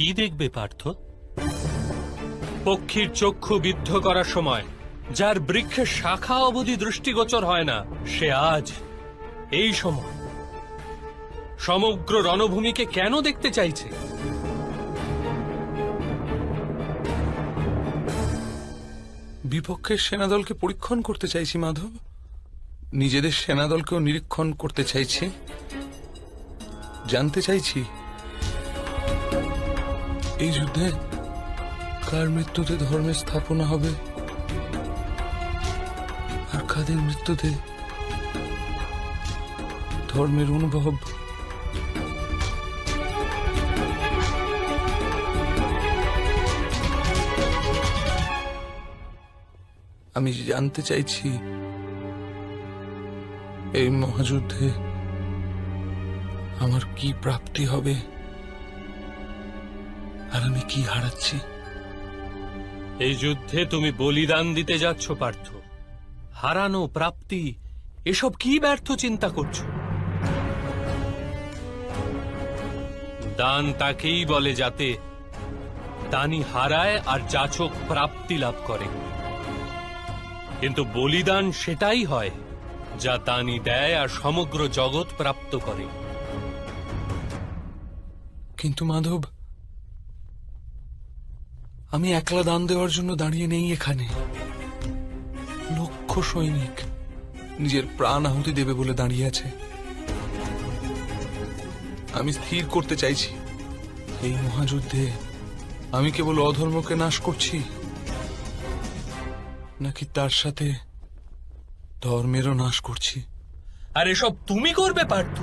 কি দেখবে, পার্থ? পক্ষীর চক্ষু বিদ্ধ করার সময় যার বৃক্ষের শাখা অবধি দৃষ্টিগোচর হয় না, সে আজ এই সময় সমগ্র রণভূমিকে কেন দেখতে চাইছে? বিপক্ষের সেনাদলকে পরীক্ষণ করতে চাইছি, মাধব। নিজেদের সেনাদলকেও নিরীক্ষণ করতে চাইছি। জানতে চাইছি এই যুদ্ধে কার মৃত্যুতে ধর্মের স্থাপনা হবে? আর কাদের মৃত্যুতে ধর্মের অনুভব? আমি জানতে চাইছি, এই মহাযুদ্ধে আমার কি প্রাপ্তি হবে? আর আমি কি হারাচ্ছি? এই যুদ্ধে তুমি বলিদান দিতে যাচ্ছ পার্থ। হারানো প্রাপ্তি এসব কি ব্যর্থ চিন্তা করছ? দান তাকেই বলে যাতে দানি হারায় আর যাচক প্রাপ্তি লাভ করে। কিন্তু বলিদান সেটাই হয় যা দানি দেয় আর সমগ্র জগৎ প্রাপ্ত করে। কিন্তু মাধব আমি একলা দান দেওয়ার জন্য দাঁড়িয়ে নেই এখানে। লক্ষ সৈনিক নিজের প্রাণ আহুতি দেবে বলে দাঁড়িয়ে আছে। আমি স্থির করতে চাইছি। এই মহাযুদ্ধে আমি কেবল অধর্মকে নাশ করছি, নাকি তার সাথে ধর্মেরও নাশ করছি? আর এসব তুমি করবে, পার্থ।